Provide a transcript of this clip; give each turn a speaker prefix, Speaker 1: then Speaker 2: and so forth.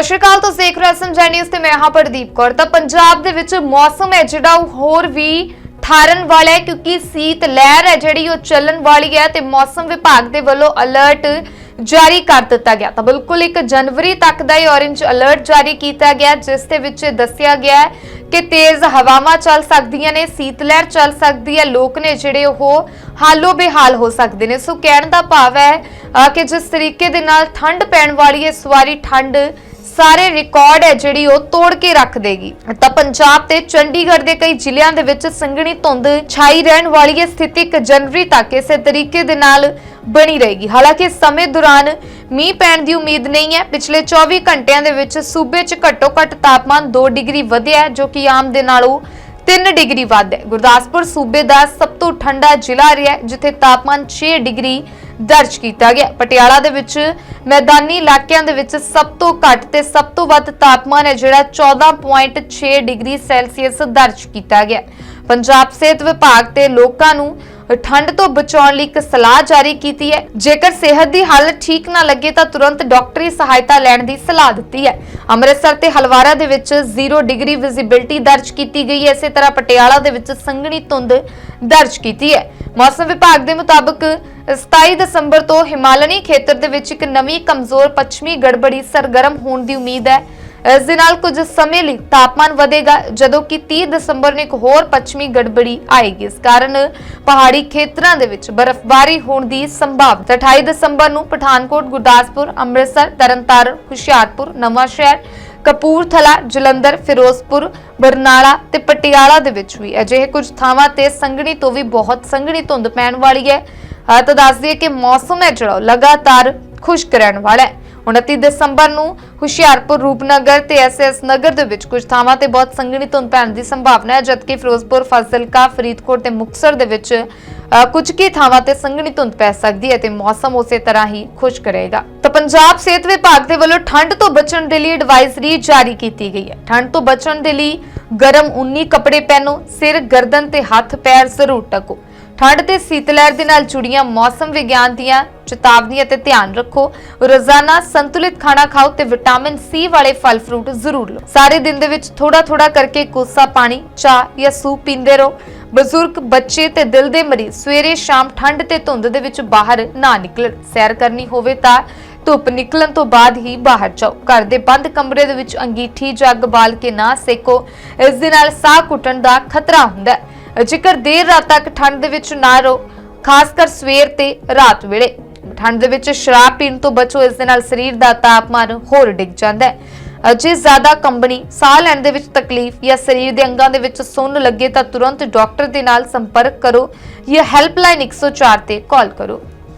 Speaker 1: ਸਤਿ ਸ਼੍ਰੀ ਅਕਾਲ, ਤੁਸੀਂ ਦੇਖ ਰਹੇ ਹੋ ਐਸਐਮ ਜੈਨਿਊਜ਼ ਤੇ ਮੈਂ ਹਾਂ ਪ੍ਰਦੀਪ ਕੌਰ। ਤਾਂ ਪੰਜਾਬ ਦੇ ਵਿੱਚ ਮੌਸਮ ਹੈ ਜਿਹੜਾ ਉਹ ਹੋਰ ਵੀ ਠਾਰਨ ਵਾਲਾ ਹੈ ਕਿਉਂਕਿ ਸੀਤ ਲਹਿਰ ਹੈ ਜਿਹੜੀ ਉਹ ਚੱਲਣ ਵਾਲੀ ਹੈ ਤੇ ਮੌਸਮ ਵਿਭਾਗ ਦੇ ਵੱਲੋਂ ਅਲਰਟ ਜਾਰੀ ਕਰ ਦਿੱਤਾ ਗਿਆ। ਤਾਂ ਬਿਲਕੁਲ 1 ਜਨਵਰੀ ਤੱਕ ਦਾ ਇਹ ਔਰੇਂਜ ਅਲਰਟ ਜਾਰੀ ਕੀਤਾ ਗਿਆ, ਜਿਸ ਦੇ ਵਿੱਚ ਇਹ ਦੱਸਿਆ ਗਿਆ ਕਿ ਤੇਜ਼ ਹਵਾਵਾਂ ਚੱਲ ਸਕਦੀਆਂ ਨੇ, ਸੀਤ ਲਹਿਰ ਚੱਲ ਸਕਦੀ ਹੈ, ਲੋਕ ਨੇ ਜਿਹੜੇ ਉਹ ਹਾਲੋ ਬੇਹਾਲ ਹੋ ਸਕਦੇ ਨੇ। ਸੋ ਕਹਿਣ ਦਾ ਭਾਵ ਹੈ ਕਿ ਜਿਸ ਤਰੀਕੇ ਦੇ ਨਾਲ ਠੰਡ ਪੈਣ ਵਾਲੀ ਹੈ ਸਵਾਰੀ ਠੰਡ ਸਾਰੇ ਰਿਕਾਰਡ ਹੈ ਜਿਹੜੀ ਉਹ ਤੋੜ ਕੇ ਰੱਖ ਦੇਗੀ। ਤਾਂ ਪੰਜਾਬ ਤੇ ਚੰਡੀਗੜ੍ਹ ਦੇ ਕਈ ਜ਼ਿਲ੍ਹਿਆਂ ਦੇ ਵਿੱਚ ਸੰਘਣੀ ਧੁੰਦ ਛਾਈ ਰਹਿਣ ਵਾਲੀ ਹੈ ਸਥਿਤੀ 1 ਜਨਵਰੀ ਤੱਕ ਇਸੇ ਤਰੀਕੇ ਦੇ ਨਾਲ ਬਣੀ ਰਹੇਗੀ। ਹਾਲਾਂਕਿ ਇਸ ਸਮੇਂ ਦੌਰਾਨ ਮੀਂਹ ਪੈਣ ਦੀ ਉਮੀਦ ਨਹੀਂ ਹੈ। ਪਿਛਲੇ 24 ਘੰਟਿਆਂ ਦੇ ਵਿੱਚ ਸੂਬੇ 'ਚ ਘੱਟੋ-ਘੱਟ ਤਾਪਮਾਨ 2 ਡਿਗਰੀ ਵਧਿਆ ਜੋ ਕਿ ਆਮ ਦੇ ਨਾਲੋਂ 3 ਡਿਗਰੀ ਵੱਧ ਹੈ। ਗੁਰਦਾਸਪੁਰ, ਸੂਬੇ ਦਾ ਸਭ ਤੋਂ ਠੰਡਾ ਜ਼ਿਲ੍ਹਾ ਰਿਹਾ ਜਿੱਥੇ ਤਾਪਮਾਨ 6 ਡਿਗਰੀ ਦਰਜ ਕੀਤਾ ਗਿਆ ਪਟਿਆਲਾ ਦੇ ਵਿੱਚ ਮੈਦਾਨੀ ਇਲਾਕਿਆਂ ਦੇ ਵਿੱਚ ਸਭ ਤੋਂ ਘੱਟ ਤੇ ਸਭ ਤੋਂ ਵੱਧ ਤਾਪਮਾਨ ਹੈ, ਜਿਹੜਾ 14.6 ਡਿਗਰੀ ਸੈਲਸੀਅਸ ਦਰਜ ਕੀਤਾ ਗਿਆ ਪੰਜਾਬ ਸਿਹਤ ਵਿਭਾਗ ਤੇ ਲੋਕਾਂ ਨੂੰ ਠੰਡ ਤੋਂ ਬਚਾਉਣ ਲਈ ਇੱਕ ਸਲਾਹ ਜਾਰੀ ਕੀਤੀ ਹੈ। ਜੇਕਰ ਸਿਹਤ ਦੀ ਹਾਲਤ ਠੀਕ ਨਾ ਲੱਗੇ ਤਾਂ ਤੁਰੰਤ ਡਾਕਟਰੀ ਸਹਾਇਤਾ ਲੈਣ ਦੀ ਸਲਾਹ ਦਿੱਤੀ ਹੈ। ਅੰਮ੍ਰਿਤਸਰ ਤੇ ਹਲਵਾਰਾ ਦੇ ਵਿੱਚ 0 ਡਿਗਰੀ ਵਿਜ਼ਿਬਿਲਟੀ ਦਰਜ ਕੀਤੀ ਗਈ ਹੈ। ਇਸੇ ਤਰ੍ਹਾਂ ਪਟਿਆਲਾ ਦੇ ਵਿੱਚ ਸੰਘਣੀ ਧੁੰਦ ਦਰਜ ਕੀਤੀ ਹੈ। ਮੌਸਮ ਵਿਭਾਗ ਦੇ ਮੁਤਾਬਕ 27 ਦਸੰਬਰ ਤੋਂ ਹਿਮਾਲਨੀ ਖੇਤਰ ਦੇ ਵਿੱਚ ਇੱਕ ਨਵੀਂ ਕਮਜ਼ੋਰ ਪੱਛਮੀ ਗੜਬੜੀ ਸਰਗਰਮ ਹੋਣ ਦੀ ਉਮੀਦ ਹੈ। ਇਸ ਦੇ ਨਾਲ ਕੁਝ ਸਮੇਂ ਲਈ ਤਾਪਮਾਨ ਵਧੇਗਾ, ਜਦੋਂ ਕਿ 30 ਦਸੰਬਰ ਨੂੰ ਇੱਕ ਹੋਰ ਪੱਛਮੀ ਗੜਬੜੀ ਆਏਗੀ। ਇਸ ਕਾਰਨ ਪਹਾੜੀ ਖੇਤਰਾਂ ਦੇ ਵਿੱਚ ਬਰਫ਼ਬਾਰੀ ਹੋਣ ਦੀ ਸੰਭਾਵਨਾ 28 ਦਸੰਬਰ ਨੂੰ ਪਠਾਨਕੋਟ, ਗੁਰਦਾਸਪੁਰ, ਅੰਮ੍ਰਿਤਸਰ, ਤਰਨਤਾਰਨ, ਹੁਸ਼ਿਆਰਪੁਰ ਨਵਾਂਸ਼ਹਿਰ ਕਪੂਰਥਲਾ, ਜਲੰਧਰ, ਫਿਰੋਜ਼ਪੁਰ, ਬਰਨਾਲਾ ਤੇ ਪਟਿਆਲਾ ਦੇ ਵਿੱਚ ਵੀ। ਅਜਿਹੇ ਕੁਝ ਥਾਵਾਂ ਤੇ ਸੰਘਣੀ ਤੋਂ ਵੀ ਬਹੁਤ ਸੰਘਣੀ ਧੁੰਦ ਪੈਣ ਵਾਲੀ ਹੈ। ਤਾਂ ਦੱਸ ਦਈਏ ਕਿ ਮੌਸਮ ਹੈ ਜਿਹੜਾ, ਉਹ ਲਗਾਤਾਰ ਖੁਸ਼ਕ ਰਹਿਣ ਵਾਲਾ ਹੈ। 29 ਦਸੰਬਰ ਨੂੰ ਹੁਸ਼ਿਆਰਪੁਰ ਰੂਪਨਗਰ ਤੇ ਐਸਐਸ ਨਗਰ ਦੇ ਵਿੱਚ ਕੁਝ ਥਾਵਾਂ ਤੇ ਬਹੁਤ ਸੰਘਣੀ ਧੁੰਦ ਪੈਣ ਦੀ ਸੰਭਾਵਨਾ ਹੈ, ਜਦਕਿ ਫਿਰੋਜ਼ਪੁਰ, ਫਾਜ਼ਿਲਕਾ, ਫਰੀਦਕੋਟ ਤੇ ਮੁਕਤਸਰ ਦੇ ਵਿੱਚ ਕੁਝ ਕੀ ਥਾਵਾਂ ਤੇ ਸੰਘਣੀ ਧੁੰਦ ਪੈ ਸਕਦੀ ਹੈ ਤੇ ਮੌਸਮ ਉਸੇ ਤਰ੍ਹਾਂ ਹੀ ਖੁਸ਼ਕ ਰਹੇਗਾ। ਤਾਂ ਪੰਜਾਬ ਸਿਹਤ ਵਿਭਾਗ ਦੇ ਵੱਲੋਂ ਠੰਡ ਤੋਂ ਬਚਣ ਦੇ ਲਈ ਐਡਵਾਈਜ਼ਰੀ ਜਾਰੀ ਕੀਤੀ ਗਈ ਹੈ। ਠੰਡ ਤੋਂ ਬਚਣ ਦੇ ਲਈ ਗਰਮ ਉਨੀ ਕੱਪੜੇ ਪਹਿਨੋ, ਸਿਰ ਗਰਦਨ ਤੇ ਹੱਥ ਪੈਰ ਜ਼ਰੂਰ ਢੱਕੋ ਠੰਡ ਤੇ ਸੀਤ ਲਹਿਰ ਦੇ ਨਾਲ ਜੁੜੀਆਂ ਮੌਸਮ ਵਿਗਿਆਨ ਦੀਆਂ ਚੇਤਾਵਨੀਆਂ ਤੇ ਧਿਆਨ ਰੱਖੋ। ਰੋਜ਼ਾਨਾ ਸੰਤੁਲਿਤ ਖਾਣਾ ਖਾਓ ਤੇ ਵਿਟਾਮਿਨ ਸੀ ਵਾਲੇ ਫਲ ਫਰੂਟ ਜ਼ਰੂਰ ਲਓ। ਸਾਰੇ ਦਿਨ ਦੇ ਵਿੱਚ ਥੋੜਾ ਥੋੜਾ ਕਰਕੇ ਕੋਸਾ ਪਾਣੀ, ਚਾਹ ਜਾਂ ਸੂਪ ਪੀਂਦੇ ਰਹੋ। ਬਜ਼ੁਰਗ, ਬੱਚੇ ਤੇ ਦਿਲ ਦੇ ਮਰੀਜ਼ ਸਵੇਰੇ ਸ਼ਾਮ ਠੰਡ ਤੇ ਧੁੰਦ ਦੇ ਵਿੱਚ ਬਾਹਰ ਨਾ ਨਿਕਲਣ। ਸੈਰ ਕਰਨੀ ਹੋਵੇ ਤਾਂ ਧੁੱਪ ਨਿਕਲਣ ਤੋਂ ਬਾਅਦ ਹੀ ਬਾਹਰ ਜਾਓ। ਘਰ ਦੇ ਬੰਦ ਕਮਰੇ ਦੇ ਵਿੱਚ ਅੰਗੀਠੀ ਜਾਂ ਅੱਗ ਬਾਲ ਕੇ ਨਾ ਸੇਕੋ। ਇਸ ਦੇ ਨਾਲ ਸਾਹ ਘੁੱਟਣ ਦਾ ਖਤਰਾ ਹੁੰਦਾ ਹੈ। ਜੇਕਰ ਦੇਰ ਰਾਤ ਤੱਕ ਠੰਡ ਦੇ ਵਿੱਚ ਨਾ ਰਹੋ ਖਾਸ ਕਰ ਸਵੇਰ ਤੇ ਰਾਤ ਵੇਲੇ। ਠੰਡ ਦੇ ਵਿੱਚ ਸ਼ਰਾਬ ਪੀਣ ਤੋਂ ਬਚੋ, ਇਸ ਦੇ ਨਾਲ ਸਰੀਰ ਦਾ ਤਾਪਮਾਨ ਹੋਰ ਡਿੱਗ ਜਾਂਦਾ ਹੈ। ਅਜੇ ਜ਼ਿਆਦਾ ਕੰਬਣੀ, ਸਾਹ ਲੈਣ ਦੇ ਵਿੱਚ ਤਕਲੀਫ ਜਾਂ ਸਰੀਰ ਦੇ ਅੰਗਾਂ ਦੇ ਵਿੱਚ ਸੁੰਨ ਲੱਗੇ ਤਾਂ ਤੁਰੰਤ ਡਾਕਟਰ ਦੇ ਨਾਲ ਸੰਪਰਕ ਕਰੋ ਜਾਂ ਹੈਲਪਲਾਈਨ 104 ਤੇ ਕਾਲ ਕਰੋ।